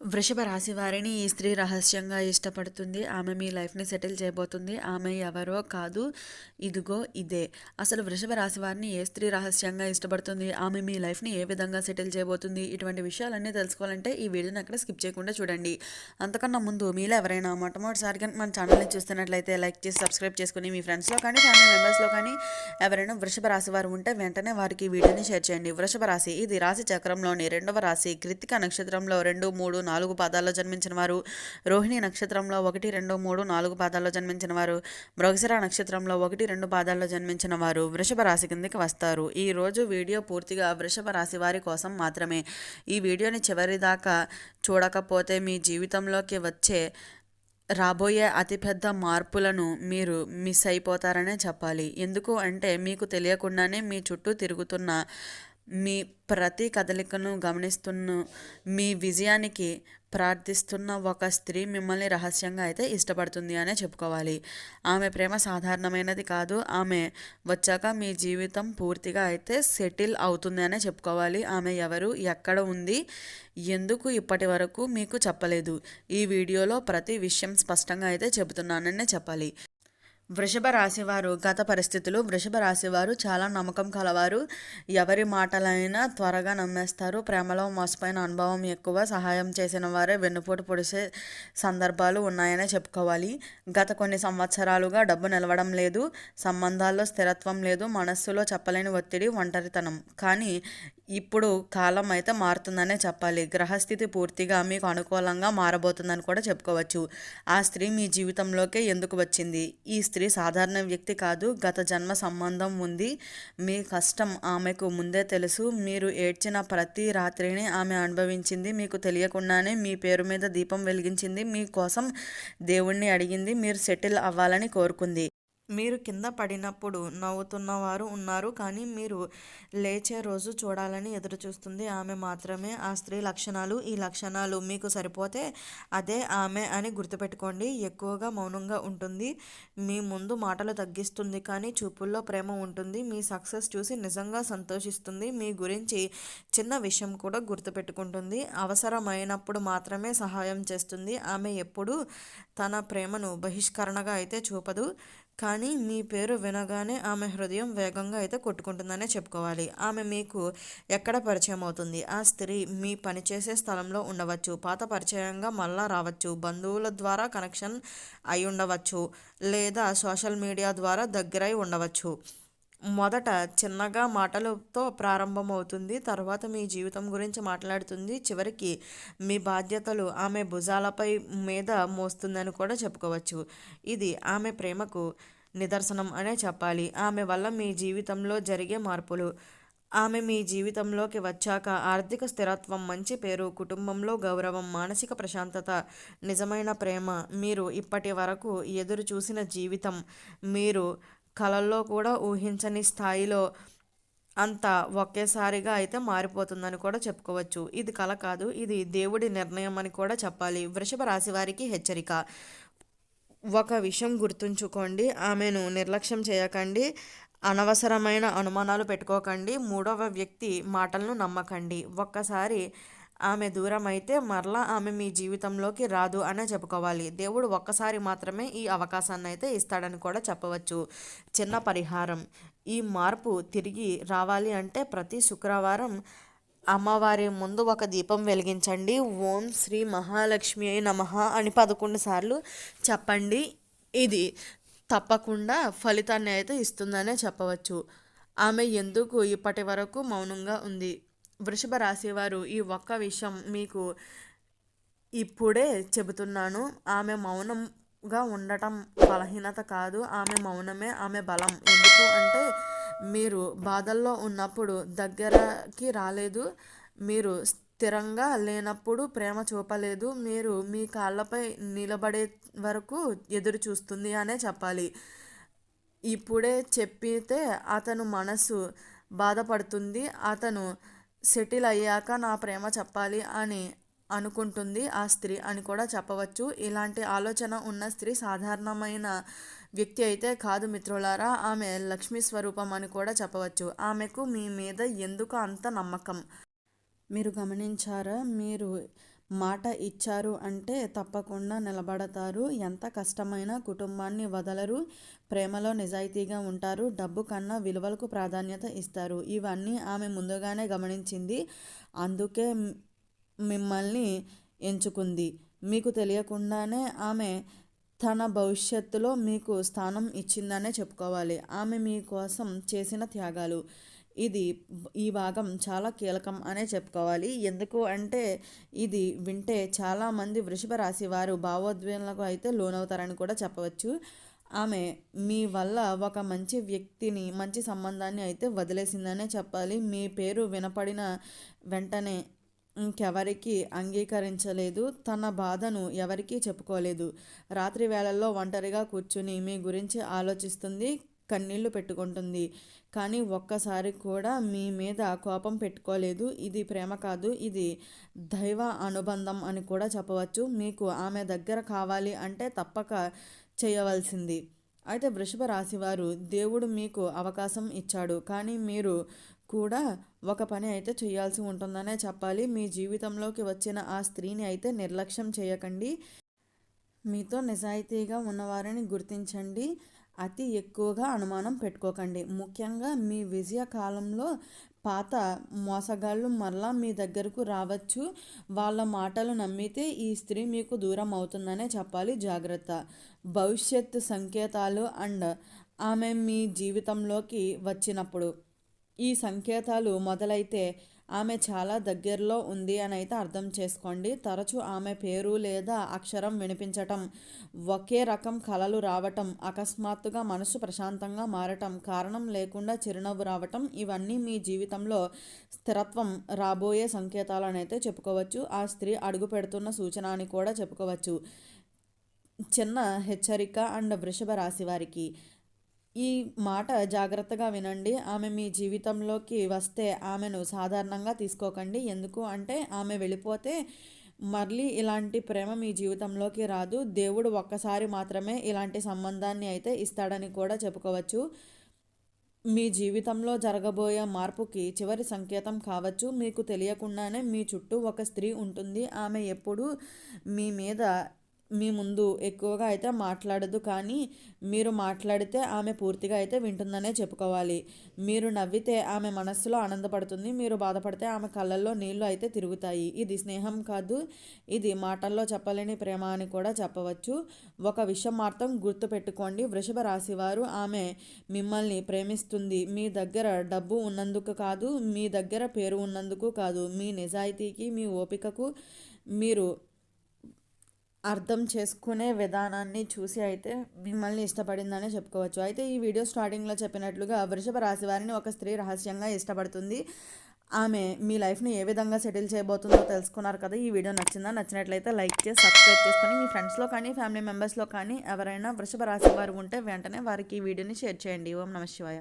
వృషభ రాశి వారిని ఈ స్త్రీ రహస్యంగా ఇష్టపడుతుంది. ఆమె మీ లైఫ్ని సెటిల్ చేయబోతుంది. ఆమె ఎవరో కాదు ఇదిగో ఇదే. అసలు వృషభ రాశి వారిని ఏ స్త్రీ రహస్యంగా ఇష్టపడుతుంది? ఆమె మీ లైఫ్ని ఏ విధంగా సెటిల్ చేయబోతుంది? ఇటువంటి విషయాలన్నీ తెలుసుకోవాలంటే ఈ వీడియోని అక్కడ స్కిప్ చేయకుండా చూడండి. అంతకన్నా ముందు మీలో ఎవరైనా మొట్టమొదటిసారిగా మన ఛానల్ని చూస్తున్నట్లయితే లైక్ చేసి సబ్స్క్రైబ్ చేసుకుని మీ ఫ్రెండ్స్లో కానీ ఫ్యామిలీ మెంబర్స్లో కానీ ఎవరైనా వృషభ రాశి వారు ఉంటే వెంటనే వారికి వీడియోని షేర్ చేయండి. వృషభ రాశి ఇది రాశి చక్రంలోని రెండవ రాశి. కృతిక నక్షత్రంలో రెండు మూడు నాలుగు పాదాల్లో జన్మించిన వారు. రోహిణి నక్షత్రంలో ఒకటి రెండు మూడు నాలుగు పాదాల్లో జన్మించిన వారు. మృగశిర నక్షత్రంలో ఒకటి రెండు పాదాల్లో జన్మించిన వారు వృషభ రాశి కిందకి వస్తారు. ఈ రోజు వీడియో పూర్తిగా వృషభ రాశి వారి కోసం మాత్రమే. ఈ వీడియోని చివరి దాకా చూడకపోతే మీ జీవితంలోకి వచ్చే రాబోయే అతిపెద్ద మార్పులను మీరు మిస్ అయిపోతారనే చెప్పాలి. ఎందుకు అంటే మీకు తెలియకుండానే మీ చుట్టూ తిరుగుతున్న మీ ప్రతి కదలికను గమనిస్తున్న మీ విజయానికి ప్రార్థిస్తున్న ఒక స్త్రీ మిమ్మల్ని రహస్యంగా అయితే ఇష్టపడుతుంది అనే చెప్పుకోవాలి. ఆమె ప్రేమ సాధారణమైనది కాదు. ఆమె వచ్చాక మీ జీవితం పూర్తిగా అయితే సెటిల్ అవుతుంది అనే చెప్పుకోవాలి. ఆమె ఎవరు ఎక్కడ ఉంది ఎందుకు ఇప్పటి వరకు మీకు చెప్పలేదు? ఈ వీడియోలో ప్రతి విషయం స్పష్టంగా అయితే చెబుతున్నాననే చెప్పాలి. వృషభ రాశివారు గత పరిస్థితులు వృషభ రాశివారు చాలా నమ్మకం కలవారు. ఎవరి మాటలైనా త్వరగా నమ్మేస్తారు. ప్రేమలో మోసపోయిన అనుభవం ఎక్కువ. సహాయం చేసిన వారే వెన్నుపోటు పొడిసే సందర్భాలు ఉన్నాయనే చెప్పుకోవాలి. గత కొన్ని సంవత్సరాలుగా డబ్బు నిలవడం లేదు. సంబంధాల్లో స్థిరత్వం లేదు. మనస్సులో చెప్పలేని ఒత్తిడి ఒంటరితనం. కానీ ఇప్పుడు కాలం అయితే మారుతుందనే చెప్పాలి. గ్రహస్థితి పూర్తిగా మీకు అనుకూలంగా మారబోతుందని కూడా చెప్పుకోవచ్చు. ఆ స్త్రీ మీ జీవితంలోకే ఎందుకు వచ్చింది? ఈ స్త్రీ సాధారణ వ్యక్తి కాదు. గత జన్మ సంబంధం ఉంది. మీ కష్టం ఆమెకు ముందే తెలుసు. మీరు ఏడ్చిన ప్రతి రాత్రిని ఆమె అనుభవించింది. మీకు తెలియకుండానే మీ పేరు మీద దీపం వెలిగించింది. మీకోసం దేవుణ్ణి అడిగింది. మీరు సెటిల్ అవ్వాలని కోరుకుంది. మీరు కింద పడినప్పుడు నవ్వుతున్నవారు ఉన్నారు కానీ మీరు లేచే రోజు చూడాలని ఎదురు చూస్తుంది ఆమె మాత్రమే. ఆ స్త్రీ లక్షణాలు ఈ లక్షణాలు మీకు సరిపోతే అదే ఆమె అని గుర్తుపెట్టుకోండి. ఎక్కువగా మౌనంగా ఉంటుంది. మీ ముందు మాటలు తగ్గిస్తుంది కానీ చూపుల్లో ప్రేమ ఉంటుంది. మీ సక్సెస్ చూసి నిజంగా సంతోషిస్తుంది. మీ గురించి చిన్న విషయం కూడా గుర్తుపెట్టుకుంటుంది. అవసరమైనప్పుడు మాత్రమే సహాయం చేస్తుంది. ఆమె ఎప్పుడూ తన ప్రేమను బహిష్కరణగా అయితే చూపదు. కానీ మీ పేరు వినగానే ఆమె హృదయం వేగంగా అయితే కొట్టుకుంటుందనే చెప్పుకోవాలి. ఆమె మీకు ఎక్కడ పరిచయం అవుతుంది? ఆ స్త్రీ మీ పనిచేసే స్థలంలో ఉండవచ్చు పాత పరిచయంగా మళ్ళా రావచ్చు బంధువుల ద్వారా కనెక్షన్ అయి ఉండవచ్చు లేదా సోషల్ మీడియా ద్వారా దగ్గరై ఉండవచ్చు. మొదట చిన్నగా మాటలతో ప్రారంభమవుతుంది తర్వాత మీ జీవితం గురించి మాట్లాడుతుంది. చివరికి మీ బాధ్యతలు ఆమె భుజాలపై మీద మోస్తుందని కూడా చెప్పుకోవచ్చు. ఇది ఆమె ప్రేమకు నిదర్శనం అనే చెప్పాలి. ఆమె వల్ల మీ జీవితంలో జరిగే మార్పులు. ఆమె మీ జీవితంలోకి వచ్చాక ఆర్థిక స్థిరత్వం మంచి పేరు కుటుంబంలో గౌరవం మానసిక ప్రశాంతత నిజమైన ప్రేమ మీరు ఇప్పటి వరకు ఎదురు చూసిన జీవితం మీరు కళల్లో కూడా ఊహించని స్థాయిలో అంతా ఒకేసారిగా అయితే మారిపోతుందని కూడా చెప్పుకోవచ్చు. ఇది కళ కాదు ఇది దేవుడి నిర్ణయం అని కూడా చెప్పాలి. వృషభ రాశి వారికి హెచ్చరిక. ఒక విషయం గుర్తుంచుకోండి ఆమెను నిర్లక్ష్యం చేయకండి అనవసరమైన అనుమానాలు పెట్టుకోకండి మూడవ వ్యక్తి మాటలను నమ్మకండి. ఒక్కసారి ఆమె దూరం అయితే మరలా ఆమె మీ జీవితంలోకి రాదు అనే చెప్పుకోవాలి. దేవుడు ఒక్కసారి మాత్రమే ఈ అవకాశాన్ని అయితే ఇస్తాడని కూడా చెప్పవచ్చు. చిన్న పరిహారం. ఈ మార్పు తిరిగి రావాలి అంటే ప్రతి శుక్రవారం అమ్మవారి ముందు ఒక దీపం వెలిగించండి. ఓం శ్రీ మహాలక్ష్మి అయి నమ అని పదకొండు సార్లు చెప్పండి. ఇది తప్పకుండా ఫలితాన్ని అయితే ఇస్తుందనే చెప్పవచ్చు. ఆమె ఎందుకు ఇప్పటి వరకు మౌనంగా ఉంది? వృషభ రాశివారు ఈ ఒక్క విషయం మీకు ఇప్పుడే చెబుతున్నాను. ఆమె మౌనంగా ఉండటం బలహీనత కాదు. ఆమె మౌనమే ఆమె బలం. ఎందుకు అంటే మీరు బాధల్లో ఉన్నప్పుడు దగ్గరకి రాలేదు. మీరు స్థిరంగా లేనప్పుడు ప్రేమ చూపలేదు. మీరు మీ కాళ్ళపై నిలబడే వరకు ఎదురు చూస్తుంది అనే చెప్పాలి. ఇప్పుడే చెప్పితే అతను మనసు బాధపడుతుంది. అతను సెటిల్ అయ్యాక నా ప్రేమ చెప్పాలి అని అనుకుంటుంది ఆ స్త్రీ అని కూడా చెప్పవచ్చు. ఇలాంటి ఆలోచన ఉన్న స్త్రీ సాధారణమైన వ్యక్తి అయితే కాదు మిత్రులారా. ఆమె లక్ష్మీ స్వరూపం అని కూడా చెప్పవచ్చు. ఆమెకు మీ మీద ఎందుకు అంత నమ్మకం? మీరు గమనించారా? మీరు మాట ఇచ్చారు అంటే తప్పకుండా నిలబడతారు. ఎంత కష్టమైనా కుటుంబాన్ని వదలరు. ప్రేమలో నిజాయితీగా ఉంటారు. డబ్బు కన్నా విలువలకు ప్రాధాన్యత ఇస్తారు. ఇవన్నీ ఆమె ముందుగానే గమనించింది. అందుకే మిమ్మల్ని ఎంచుకుంది. మీకు తెలియకుండానే ఆమె తన భవిష్యత్తులో మీకు స్థానం ఇచ్చిందనే చెప్పుకోవాలి. ఆమె మీకోసం చేసిన త్యాగాలు. ఇది ఈ భాగం చాలా కీలకం అనే చెప్పుకోవాలి. ఎందుకు అంటే ఇది వింటే చాలామంది వృషభ రాశి వారు భావోద్వేలకు అయితే లోనవుతారని కూడా చెప్పవచ్చు. ఆమె మీ వల్ల ఒక మంచి వ్యక్తిని మంచి సంబంధాన్ని అయితే వదిలేసిందనే చెప్పాలి. మీ పేరు వినపడిన వెంటనే ఇంకెవరికి అంగీకరించలేదు. తన బాధను ఎవరికీ చెప్పుకోలేదు. రాత్రి వేళల్లో ఒంటరిగా కూర్చుని మీ గురించి ఆలోచిస్తుంది. కన్నీళ్ళు పెట్టుకుంటుంది. కానీ ఒక్కసారి కూడా మీ మీద కోపం పెట్టుకోలేదు. ఇది ప్రేమ కాదు ఇది దైవ అనుబంధం అని కూడా చెప్పవచ్చు. మీకు ఆమె దగ్గర కావాలి అంటే తప్పక చేయవలసింది. అయితే వృషభ రాశివారు దేవుడు మీకు అవకాశం ఇచ్చాడు. కానీ మీరు కూడా ఒక పని అయితే చేయాల్సి ఉంటుందనే చెప్పాలి. మీ జీవితంలోకి వచ్చిన ఆ స్త్రీని అయితే నిర్లక్ష్యం చేయకండి. మీతో నిజాయితీగా ఉన్నవారిని గుర్తించండి. అతి ఎక్కువగా అనుమానం పెట్టుకోకండి. ముఖ్యంగా మీ విజయ కాలంలో పాత మోసగాళ్ళు మరలా మీ దగ్గరకు రావచ్చు. వాళ్ళ మాటలు నమ్మితే ఈ స్త్రీ మీకు దూరం అవుతుందనే చెప్పాలి. జాగ్రత్త. భవిష్యత్ సంకేతాలు అండ్ ఆమె మీ జీవితంలోకి వచ్చినప్పుడు ఈ సంకేతాలు మొదలైతే ఆమె చాలా దగ్గరలో ఉంది అని అయితే అర్థం చేసుకోండి. తరచూ ఆమె పేరు లేదా అక్షరం వినిపించటం ఒకే రకం కళలు రావటం అకస్మాత్తుగా మనసు ప్రశాంతంగా మారటం కారణం లేకుండా చిరునవ్వు రావటం ఇవన్నీ మీ జీవితంలో స్థిరత్వం రాబోయే సంకేతాలు అయితే చెప్పుకోవచ్చు. ఆ స్త్రీ అడుగు పెడుతున్న సూచన అని కూడా చెప్పుకోవచ్చు. చిన్న హెచ్చరిక అండ్ వృషభ రాశి వారికి. ఈ మాట జాగ్రత్తగా వినండి. ఆమె మీ జీవితంలోకి వస్తే ఆమెను సాధారణంగా తీసుకోకండి. ఎందుకు అంటే ఆమె వెళ్ళిపోతే మళ్ళీ ఇలాంటి ప్రేమ మీ జీవితంలోకి రాదు. దేవుడు ఒక్కసారి మాత్రమే ఇలాంటి సంబంధాన్ని అయితే ఇస్తాడని కూడా చెప్పుకోవచ్చు. మీ జీవితంలో జరగబోయే మార్పుకి చివరి సంకేతం కావచ్చు. మీకు తెలియకుండానే మీ చుట్టూ ఒక స్త్రీ ఉంటుంది. ఆమె ఎప్పుడు మీ మీద మీ ముందు ఎక్కువగా అయితే మాట్లాడదు కానీ మీరు మాట్లాడితే ఆమె పూర్తిగా అయితే వింటుందనే చెప్పుకోవాలి. మీరు నవ్వితే ఆమె మనస్సులో ఆనందపడుతుంది మీరు బాధపడితే ఆమె కళ్ళల్లో నీళ్ళు అయితే తిరుగుతాయి. ఇది స్నేహం కాదు ఇది మాటల్లో చెప్పలేని ప్రేమ అని కూడా చెప్పవచ్చు. ఒక విషయం మాత్రం గుర్తుపెట్టుకోండి వృషభ రాశి వారు ఆమె మిమ్మల్ని ప్రేమిస్తుంది. మీ దగ్గర డబ్బు ఉన్నందుకు కాదు మీ దగ్గర పేరు ఉన్నందుకు కాదు. మీ నిజాయితీకి మీ ఓపికకు మీరు అర్థం చేసుకునే విధానాన్ని చూసి అయితే మిమ్మల్ని ఇష్టపడిందని చెప్పుకోవచ్చు. అయితే ఈ వీడియో స్టార్టింగ్లో చెప్పినట్లుగా వృషభ రాశి వారిని ఒక స్త్రీ రహస్యంగా ఇష్టపడుతుంది. ఆమె మీ లైఫ్ని ఏ విధంగా సెటిల్ చేయబోతుందో తెలుసుకున్నారు కదా ఈ వీడియో నచ్చిందా? నచ్చినట్లయితే లైక్ చేసి సబ్స్క్రైబ్ చేసుకొని మీ ఫ్రెండ్స్లో కానీ ఫ్యామిలీ మెంబర్స్లో కానీ ఎవరైనా వృషభ రాశి వారు ఉంటే వెంటనే వారికి ఈ వీడియోని షేర్ చేయండి. ఓం నమ శివాయ.